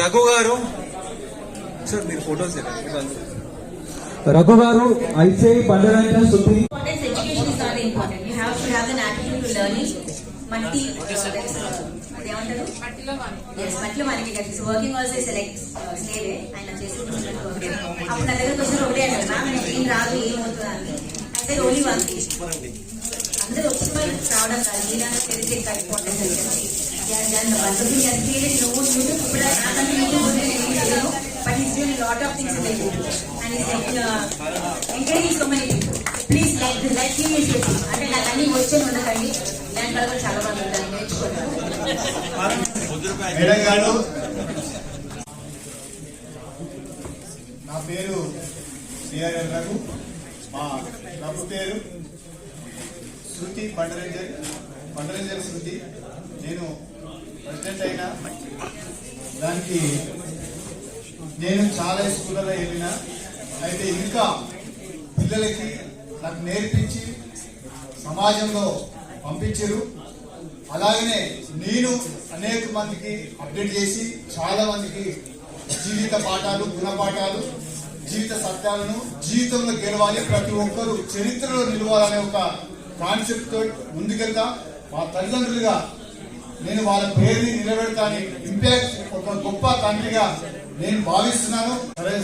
రఘు గారు సార్ మీరు ఫోటోస్ రఘు గారు attitude to learning. మట్టి అదేమంటారు? ఎస్ మట్టిలో మనకి వర్కింగ్ ఆల్సో సెలెక్ట్ స్లేవే ఆయన చేసుకుంటున్నట్టు ఒకటే అప్పుడు నా దగ్గరకు వచ్చిన ఒకటే అన్నారు. మ్యామ్ నాకు ఏం రాదు అయితే ఓన్లీ వన్ అందరూ వచ్చి మరి రావడం కాదు. తెలిసే lot of things in the is doing lot of things like and is like encouraging so many please like like seriously అంటే నాకు అన్ని వచ్చే ఉండకండి దాని వల్ల చాలా మంది ఉంటారు. నేర్చుకుంటారు. నా పేరు సిఆర్ఎల్ రఘు. మా ప్రభు పేరు శృతి పండరంజన్. పండరంజన్ శృతి. నేను ప్రెసిడెంట్ అయినా. దానికి నేను చాలా స్కూళ్ళలో వెళ్ళిన అయితే ఇంకా పిల్లలకి నాకు నేర్పించి సమాజంలో పంపించారు. అలాగనే నేను అనేక మందికి అప్డేట్ చేసి చాలా మందికి జీవిత పాఠాలు గుణపాఠాలు జీవిత సత్యాలను జీవితంలో గెలవాలి. ప్రతి ఒక్కరూ చరిత్రలో నిలవాలనే ఒక కాన్సెప్ట్తో ముందుకెళ్తా. మా తల్లిదండ్రులుగా నేను వాళ్ళ పేరుని నిలబెడతాను. ఇంపాక్ట్ ఒక గొప్ప తండ్రిగా నేను భావిస్తున్నాను. సరే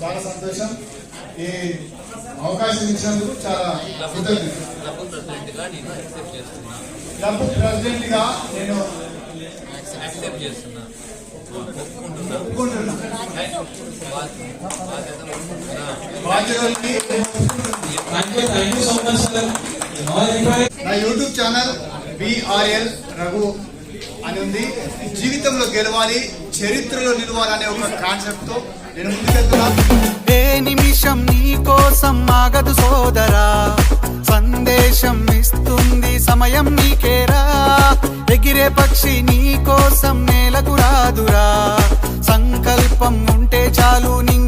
చాలా సంతోషం. ఈ అవకాశం ఇచ్చినందుకు చాలా కృతజ్ఞతలు. క్లబ్ ప్రెసిడెంట్గా నేను నా యూట్యూబ్ ఛానల్ బిఆర్ఎల్ రఘు అని ఉంది. జీవితంలో గెలవాలి. చరిత్రలో నిలవాలనే ఒక కాన్సెప్ట్తో నేను ముందుకెళ్తున్నా. ఏ నిమిషం నీ కోసం ఆగదు సోదరా. సందేశం ఇస్తుంది సమయం నీకేరా. ఎగిరే పక్షి నీ కోసం నేలకు రాదురా. సంకల్పం ఉంటే చాలు నింగి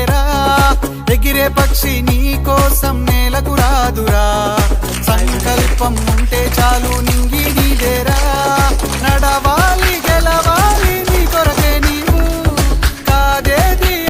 ఎగిరే పక్షి నీ కోసం నేలకు రాదురా. సంకల్పం ఉంటే చాలు నింగి